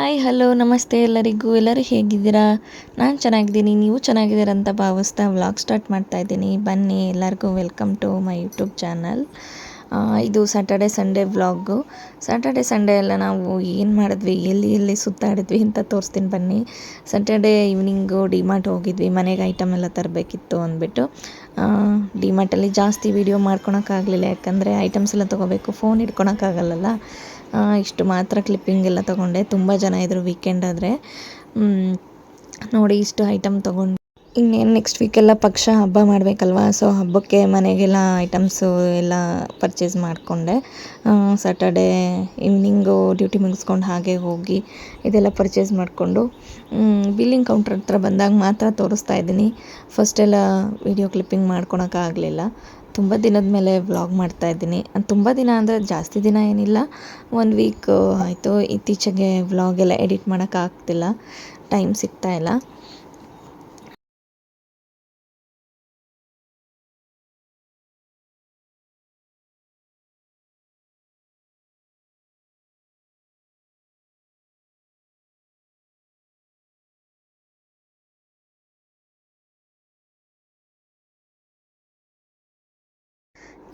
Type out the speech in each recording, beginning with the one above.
Hi hello ನಮಸ್ತೆ ಎಲ್ಲರಿಗೂ. ಎಲ್ಲರೂ ಹೇಗಿದ್ದೀರಾ? ನಾನು ಚೆನ್ನಾಗಿದ್ದೀನಿ. ನೀವು ಚೆನ್ನಾಗಿದ್ದೀರಾ ಅಂತ ಭಾವಿಸ್ತಾ ವ್ಲಾಗ್ ಸ್ಟಾರ್ಟ್ ಮಾಡ್ತಾ ಇದ್ದೀನಿ. ಬನ್ನಿ, ಎಲ್ಲರಿಗೂ welcome to my YouTube channel ಇದು Saturday Sunday vlog Saturday Sunday ಎಲ್ಲ ನಾವು ಏನು ಮಾಡಿದ್ವಿ? ಎಲ್ಲಿ ಎಲ್ಲಿ ಸುತ್ತಾಡಿದ್ವಿ ಅಂತ ತೋರಿಸ್ತೀನಿ ಬನ್ನಿ. ಸ್ಯಾಟರ್ಡೆ ಈವ್ನಿಂಗು ಡಿಮಾರ್ಟ್ ಹೋಗಿದ್ವಿ. ಮನೆಗೆ ಐಟಮ್ ಎಲ್ಲ ತರಬೇಕಿತ್ತು ಅಂದ್ಬಿಟ್ಟು. ಡಿಮಾರ್ಟಲ್ಲಿ ಜಾಸ್ತಿ ವೀಡಿಯೋ ಮಾಡ್ಕೊಳಕ್ಕಾಗಲಿಲ್ಲ. ಯಾಕಂದರೆ ಐಟಮ್ಸ್ ಎಲ್ಲ ತೊಗೋಬೇಕು. ಫೋನ್ ಇಟ್ಕೊಳಕ್ಕಾಗಲ್ಲಲ್ಲ ಇಷ್ಟು ಮಾತ್ರ ಕ್ಲಿಪ್ಪಿಂಗ್ ಎಲ್ಲ ತೊಗೊಂಡೆ. ತುಂಬ ಜನ ಇದ್ದರು ವೀಕೆಂಡ್ ಆದರೆ. ನೋಡಿ ಇಷ್ಟು ಐಟಮ್ ತೊಗೊಂಡು ಇನ್ನೇನು ನೆಕ್ಸ್ಟ್ ವೀಕೆಲ್ಲ ಪಕ್ಷ ಹಬ್ಬ ಮಾಡಬೇಕಲ್ವಾ? ಸೊ ಹಬ್ಬಕ್ಕೆ ಮನೆಗೆಲ್ಲ ಐಟಮ್ಸು ಎಲ್ಲ ಪರ್ಚೇಸ್ ಮಾಡಿಕೊಂಡೆ. ಸ್ಯಾಟರ್ಡೇ ಈವ್ನಿಂಗು ಡ್ಯೂಟಿ ಮುಗಿಸ್ಕೊಂಡು ಹಾಗೆ ಹೋಗಿ ಇದೆಲ್ಲ ಪರ್ಚೇಸ್ ಮಾಡಿಕೊಂಡು ಬಿಲ್ಲಿಂಗ್ ಕೌಂಟರ್ ಹತ್ರ ಬಂದಾಗ ಮಾತ್ರ ತೋರಿಸ್ತಾ ಇದ್ದೀನಿ. ಫಸ್ಟೆಲ್ಲ ವಿಡಿಯೋ ಕ್ಲಿಪ್ಪಿಂಗ್ ಮಾಡ್ಕೊಳಕ್ಕಾಗಲಿಲ್ಲ. ತುಂಬ ದಿನದ ಮೇಲೆ ವ್ಲಾಗ್ ಮಾಡ್ತಾ ಇದ್ದೀನಿ. ತುಂಬ ದಿನ ಅಂದರೆ ಜಾಸ್ತಿ ದಿನ ಏನಿಲ್ಲ. ಒಂದು ವೀಕ್ ಆಯಿತು. ಇತ್ತೀಚೆಗೆ ವ್ಲಾಗ್ ಎಲ್ಲ ಎಡಿಟ್ ಮಾಡೋಕ್ಕಾಗ್ತಿಲ್ಲ ಟೈಮ್ ಸಿಗ್ತಾ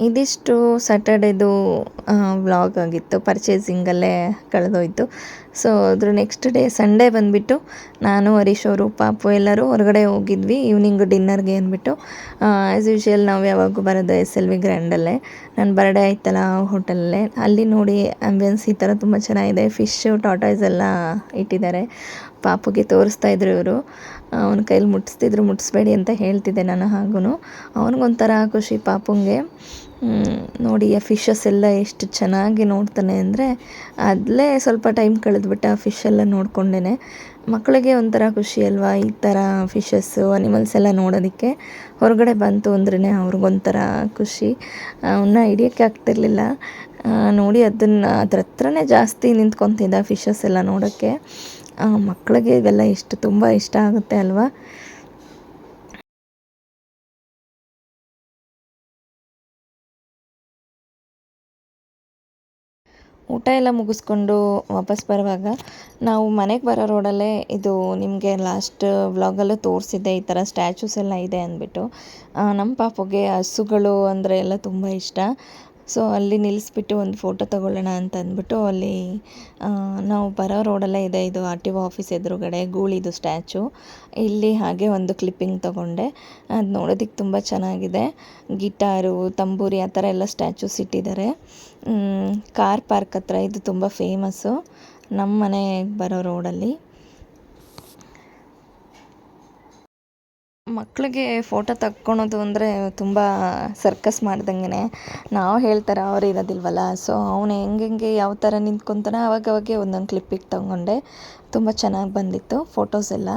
ಇದಿಷ್ಟು ಸ್ಯಾಟರ್ಡೇದು ವ್ಲಾಗ್ ಆಗಿತ್ತು. ಪರ್ಚೇಸಿಂಗಲ್ಲೇ ಕಳೆದೋಯ್ತು. ಸೊ ಅದ್ರ ನೆಕ್ಸ್ಟ್ ಡೇ ಸಂಡೇ ಬಂದುಬಿಟ್ಟು ನಾನು, ಹರೀಶ್ ಅವರು, ಪಾಪು ಎಲ್ಲರೂ ಹೊರಗಡೆ ಹೋಗಿದ್ವಿ. ಈವ್ನಿಂಗ್ ಡಿನ್ನರ್ಗೆ ಅಂದ್ಬಿಟ್ಟು. ಆ್ಯಸ್ ಯೂಶ್ವಲ್ ನಾವು ಯಾವಾಗೂ ಬರೋದು ಎಸ್ ಎಲ್ ವಿ ಗ್ರ್ಯಾಂಡಲ್ಲೇ ನನ್ನ ಬರ್ಡೇ ಆಯ್ತಲ್ಲ ಹೋಟೆಲಲ್ಲೇ ಅಲ್ಲಿ ನೋಡಿ ಆ್ಯಂಬಿಯನ್ಸ್ ಈ ಥರ ತುಂಬ ಚೆನ್ನಾಗಿದೆ. ಫಿಶ್ಶು ಟಾಟಾಯ್ಸ್ ಎಲ್ಲ ಇಟ್ಟಿದ್ದಾರೆ. ಪಾಪುಗೆ ತೋರಿಸ್ತಾ ಇದ್ರು ಇವರು. ಅವನ ಕೈಲಿ ಮುಟ್ಟಿಸ್ತಿದ್ರು, ಮುಟ್ಟಿಸ್ಬೇಡಿ ಅಂತ ಹೇಳ್ತಿದ್ದೆ ನಾನು ಹಾಗೂ ಅವನಿಗೊಂಥರ ಖುಷಿ ಪಾಪುಂಗೆ. ನೋಡಿ ಆ ಫಿಶಸ್ ಎಲ್ಲ ಎಷ್ಟು ಚೆನ್ನಾಗಿ ನೋಡ್ತಾನೆ ಅಂದರೆ ಅಲ್ಲೇ ಸ್ವಲ್ಪ ಟೈಮ್ ಕಳೆದ್ಬಿಟ್ಟು ಆ ಫಿಶ್ ಎಲ್ಲ ನೋಡ್ಕೊಂಡೇ ಮಕ್ಕಳಿಗೆ ಒಂಥರ ಖುಷಿ ಅಲ್ವಾ ಈ ಥರ ಫಿಶಸ್ಸು ಅನಿಮಲ್ಸ್ ಎಲ್ಲ ನೋಡೋದಕ್ಕೆ? ಹೊರಗಡೆ ಬಂತು ಅಂದ್ರೇ ಅವ್ರಿಗೊಂಥರ ಖುಷಿ. ಅವನ್ನ ಹಿಡಿಯೋಕ್ಕೆ ಆಗ್ತಿರ್ಲಿಲ್ಲ. ನೋಡಿ ಅದನ್ನು ಅದ್ರ ಹತ್ರನೇ ಜಾಸ್ತಿ ನಿಂತ್ಕೊತಿದ್ದ ಫಿಶಸ್ ಎಲ್ಲ ನೋಡೋಕ್ಕೆ. ಮಕ್ಕಳಿಗೆ ಇವೆಲ್ಲ ಇಷ್ಟು, ತುಂಬ ಇಷ್ಟ ಆಗುತ್ತೆ ಅಲ್ವಾ? ಊಟ ಎಲ್ಲ ಮುಗಿಸ್ಕೊಂಡು ವಾಪಸ್ ಬರುವಾಗ ನಾವು ಮನೆಗೆ ಬರೋ ರೋಡಲ್ಲೇ ಇದು ನಿಮಗೆ ಲಾಸ್ಟ್ ವ್ಲಾಗಲ್ಲೂ ತೋರಿಸಿದ್ದೆ, ಈ ಥರ ಸ್ಟ್ಯಾಚ್ಯೂಸ್ ಎಲ್ಲ ಇದೆ ಅಂದ್ಬಿಟ್ಟು. ನಮ್ಮ ಪಾಪುಗೆ ಹಸುಗಳು ಅಂದರೆ ಎಲ್ಲ ತುಂಬ ಇಷ್ಟ. ಸೊ ಅಲ್ಲಿ ನಿಲ್ಲಿಸ್ಬಿಟ್ಟು ಒಂದು ಫೋಟೋ ತಗೊಳ್ಳೋಣ ಅಂತ ಅಂದ್ಬಿಟ್ಟು ಅಲ್ಲಿ ನಾವು ಬರೋ ರೋಡಲ್ಲೇ ಇದೆ. ಇದು ಆರ್ ಟಿ ಒ ಆಫೀಸ್ ಎದುರುಗಡೆ ಗೂಳಿದು ಸ್ಟ್ಯಾಚು ಇಲ್ಲಿ ಹಾಗೆ ಒಂದು ಕ್ಲಿಪ್ಪಿಂಗ್ ತೊಗೊಂಡೆ. ಅದು ನೋಡೋದಕ್ಕೆ ತುಂಬ ಚೆನ್ನಾಗಿದೆ. ಗಿಟಾರು, ತಂಬೂರಿ ಆ ಥರ ಎಲ್ಲ ಸ್ಟ್ಯಾಚೂಸ್ ಇಟ್ಟಿದ್ದಾರೆ. ಕಾರ್ ಪಾರ್ಕ್ ಹತ್ರ ಇದು ತುಂಬ ಫೇಮಸ್ಸು ನಮ್ಮ ಮನೆಗೆ ಬರೋ ರೋಡಲ್ಲಿ ಮಕ್ಕಳಿಗೆ ಫೋಟೋ ತಕ್ಕೊಳೋದು ಅಂದರೆ ತುಂಬ ಸರ್ಕಸ್ ಮಾಡ್ದಂಗೆ ನಾವು ಹೇಳ್ತಾರೆ ಅವ್ರು ಇರೋದಿಲ್ವಲ್ಲ ಸೊ ಅವನು ಹೆಂಗೆ ಯಾವ ಥರ ನಿಂತ್ಕೊತಾನೆ ಅವಾಗ ಅವಾಗೆ ಒಂದೊಂದು ಕ್ಲಿಪ್ಪಿಗೆ ತಗೊಂಡೆ. ತುಂಬ ಚೆನ್ನಾಗಿ ಬಂದಿತ್ತು ಫೋಟೋಸ್ ಎಲ್ಲ.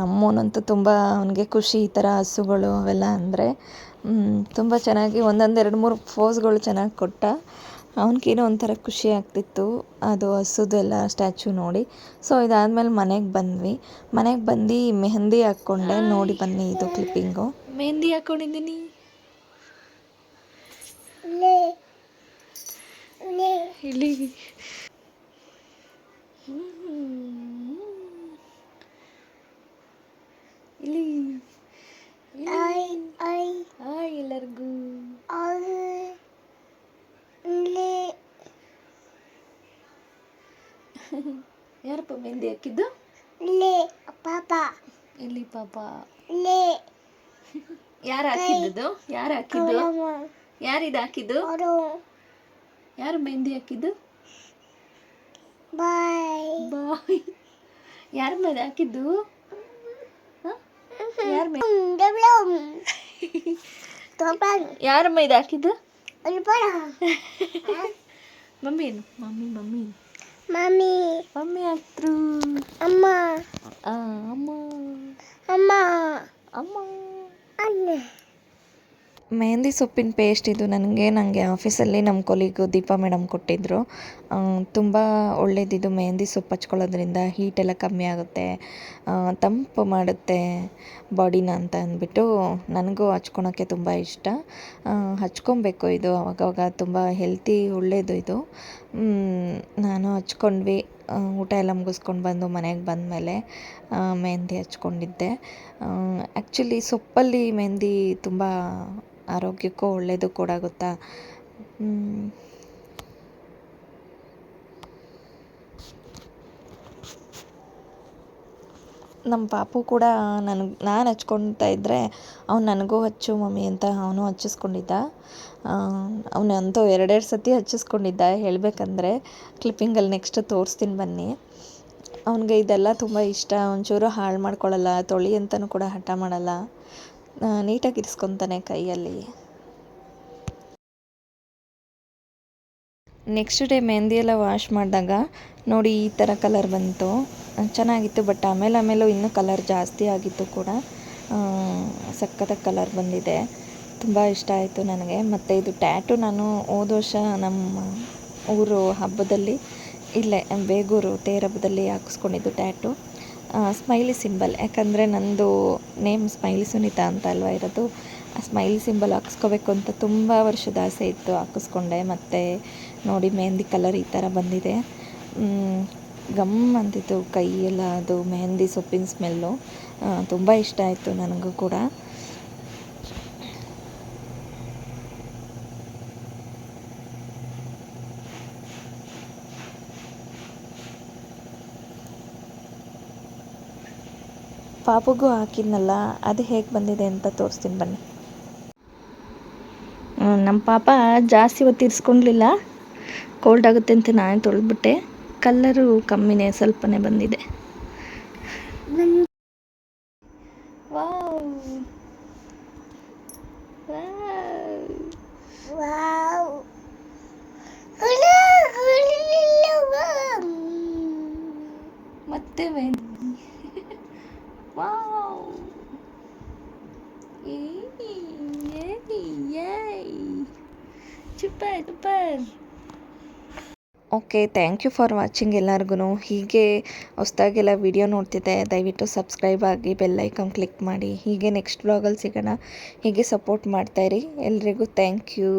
ನಮ್ಮವನಂತೂ ತುಂಬ ಅವನಿಗೆ ಖುಷಿ, ಈ ಥರ ಹಸುಗಳು ಅವೆಲ್ಲ ಅಂದರೆ ತುಂಬ ಚೆನ್ನಾಗಿ ಒಂದೊಂದು ಎರಡು ಮೂರು ಫೋಸ್ಗಳು ಚೆನ್ನಾಗಿ ಕೊಟ್ಟ. ಅವನಿಗೇನೋ ಒಂಥರ ಖುಷಿ ಆಗ್ತಿತ್ತು. ಅದು ಹಸುದೆಲ್ಲ ಸ್ಟ್ಯಾಚು ನೋಡಿ. ಸೊ, ಇದಾದ್ಮೇಲೆ ಮನೆಗೆ ಬಂದ್ವಿ. ಮನೆಗೆ ಬಂದು ಮೆಹಂದಿ ಹಾಕ್ಕೊಂಡೆ. ನೋಡಿ ಬನ್ನಿ ಇದು ಕ್ಲಿಪ್ಪಿಂಗು. ಮೆಹಂದಿ ಹಾಕ್ಕೊಂಡಿದ್ದೀನಿ ಇಲ್ಲಿ ಹಾಯ್ ಎಲ್ಲರಿಗೂ ಯಾರಪ್ಪ ಮೆಹಂದಿ ಹಾಕಿದ್ದು? ಪಾಪ. ಇಲ್ಲಿ ಪಾಪ? ಲೇ ಯಾರು ಹಾಕಿದ್ದು ಯಾರು ಹಾಕಿದ್ದು? ಯಾರು ಇದು ಹಾಕಿದ್ದು? ಯಾರು ಮೆಹಂದಿ ಹಾಕಿದ್ದು? ಬಾಯ್. ಬಾಯ್. ಯಾರ ಮೇಲೆ ಹಾಕಿದ್ದು? ಯಾರ ಯಾರಮ್ಮ ಇದು ಹಾಕಿದ್ದು? ಮಮ್ಮಿ ಏನು? Mummy mummy. Mami. Mami atru. Ama. Aa, ama. Ama. Ama. Anne. Mehndi ಸೊಪ್ಪಿನ ಪೇಸ್ಟ್ ಇದು ನನಗೆ ನನಗೆ ಆಫೀಸಲ್ಲಿ ನಮ್ಮ ಕೊಲಿಗು ದೀಪಾ ಮೇಡಮ್ ಕೊಟ್ಟಿದ್ದರು ತುಂಬ ಒಳ್ಳೆಯದಿದು ಮೆಹಂದಿ ಸೊಪ್ಪು ಹಚ್ಕೊಳ್ಳೋದ್ರಿಂದ. ಹೀಟೆಲ್ಲ ಕಮ್ಮಿ ಆಗುತ್ತೆ. ತಂಪು ಮಾಡುತ್ತೆ ಬಾಡಿನ ಅಂತ ಅಂದ್ಬಿಟ್ಟು ನನಗೂ ಹಚ್ಕೊಳೋಕ್ಕೆ ತುಂಬ ಇಷ್ಟ. ಹಚ್ಕೊಬೇಕು ಇದು ಅವಾಗವಾಗ. ತುಂಬ ಹೆಲ್ತಿ ಒಳ್ಳೆಯದು ಇದು. ನಾನು ಹಚ್ಕೊಂಡ್ವಿ. ಊಟ ಎಲ್ಲ ಮುಗಿಸ್ಕೊಂಡು ಬಂದು ಮನೆಗೆ ಬಂದ ಮೇಲೆ ಮೆಹಂದಿ ಹಚ್ಕೊಂಡಿದ್ದೆ. ಆ್ಯಕ್ಚುಲಿ ಸೊಪ್ಪಲ್ಲಿ ಮೆಹಂದಿ ತುಂಬ ಆರೋಗ್ಯಕ್ಕೂ ಒಳ್ಳೆಯದು ಕೂಡ ಗೊತ್ತಾ? ನಮ್ಮ ಪಾಪು ಕೂಡ ನನಗೆ ನಾನು ಹಚ್ಕೊಳ್ತಾ ಇದ್ದರೆ ಅವ್ನು ನನಗೂ ಹಚ್ಚು ಮಮ್ಮಿ ಅಂತ ಅವನು ಹಚ್ಚಿಸ್ಕೊಂಡಿದ್ದ. ಅವನಂತೂ ಎರಡೆರಡು ಸತಿ ಹಚ್ಚಿಸ್ಕೊಂಡಿದ್ದ. ಹೇಳಬೇಕಂದ್ರೆ ಕ್ಲಿಪ್ಪಿಂಗಲ್ಲಿ ನೆಕ್ಸ್ಟ್ ತೋರಿಸ್ತೀನಿ ಬನ್ನಿ. ಅವನಿಗೆ ಇದೆಲ್ಲ ತುಂಬ ಇಷ್ಟ. ಒಂಚೂರು ಹಾಳು ಮಾಡ್ಕೊಳ್ಳಲ್ಲ ತೊಳಿ ಅಂತಲೂ ಕೂಡ ಹಠ ಮಾಡಲ್ಲ. ನೀಟಾಗಿ ಇರಿಸ್ಕೊತಾನೆ ಕೈಯಲ್ಲಿ. ನೆಕ್ಸ್ಟ್ ಡೇ ಮೆಹಂದಿ ಎಲ್ಲ ವಾಶ್ ಮಾಡಿದಾಗ ನೋಡಿ ಈ ಥರ ಕಲರ್ ಬಂತು. ಚೆನ್ನಾಗಿತ್ತು ಬಟ್ ಆಮೇಲೆ ಆಮೇಲೆ ಇನ್ನೂ ಕಲರ್ ಜಾಸ್ತಿ ಆಗಿತ್ತು ಕೂಡ ಸಖತ್ತಾಗಿ ಕಲರ್ ಬಂದಿದೆ. ತುಂಬ ಇಷ್ಟ ಆಯಿತು ನನಗೆ. ಮತ್ತು ಇದು ಟ್ಯಾಟು ನಾನು ಹೋದ ವರ್ಷ ನಮ್ಮ ಊರು ಹಬ್ಬದಲ್ಲಿ, ಇಲ್ಲೇ ಬೇಗೂರು ತೇರ ಹಬ್ಬದಲ್ಲಿ ಹಾಕಿಸ್ಕೊಂಡಿದ್ದು ಟ್ಯಾಟು ಸ್ಮೈಲಿ ಸಿಂಬಲ್ ಯಾಕಂದರೆ ನಂದು ನೇಮ್ ಸ್ಮೈಲಿ ಸುನೀತಾ ಅಂತ ಅಲ್ವಾ ಇರೋದು. ಆ ಸ್ಮೈಲಿ ಸಿಂಬಲ್ ಹಾಕಿಸ್ಕೋಬೇಕು ಅಂತ ತುಂಬ ವರ್ಷದ ಆಸೆ ಇತ್ತು ಹಾಕಿಸ್ಕೊಂಡೆ. ಮತ್ತು ನೋಡಿ ಮೆಹಂದಿ ಕಲರ್ ಈ ಥರ ಬಂದಿದೆ. ಮ್, ಗಮ್ ಅಂತಿತ್ತು ಕೈ ಎಲ್ಲ ಅದು ಮೆಹಂದಿ ಸೊಪ್ಪಿನ ಸ್ಮೆಲ್ಲು ತುಂಬ ಇಷ್ಟ ಆಯಿತು ನನಗೂ ಕೂಡ. ಪಾಪುಗೂ ಹಾಕಿದ್ನಲ್ಲ ಅದು ಹೇಗೆ ಬಂದಿದೆ ಅಂತ ತೋರಿಸ್ತೀನಿ ಬನ್ನಿ. ನಮ್ಮ ಪಾಪ ಜಾಸ್ತಿ ಹೊತ್ತು ಇರಿಸ್ಕೊಂಡ್ಲಿಲ್ಲ ಕೋಲ್ಡ್ ಆಗುತ್ತೆ ಅಂತ ನಾನು ತೊಳೆದ್ಬಿಟ್ಟೆ. ಕಲ್ಲರು ಕಮ್ಮಿನೇ ಸ್ವಲ್ಪನೇ ಬಂದಿದೆ. ಮತ್ತೆ ಚುಪ್ಪ super okay thank you for watching ಎಲ್ಲರಿಗೂ ಹೀಗೆ ಹೊಸ್ದಾಗೆಲ್ಲ ವಿಡಿಯೋ ನೋಡ್ತಿದ್ದೆ ದಯವಿಟ್ಟು ಸಬ್ಸ್ಕ್ರೈಬ್ ಆಗಿ ಬೆಲ್ಲೈಕನ್ ಕ್ಲಿಕ್ ಮಾಡಿ. ಹೀಗೆ ನೆಕ್ಸ್ಟ್ ವ್ಲಾಗಲ್ಲಿ ಸಿಗೋಣ. ಹೀಗೆ ಸಪೋರ್ಟ್ ಮಾಡ್ತಾಯಿರಿ ಎಲ್ರಿಗೂ ಥ್ಯಾಂಕ್ ಯು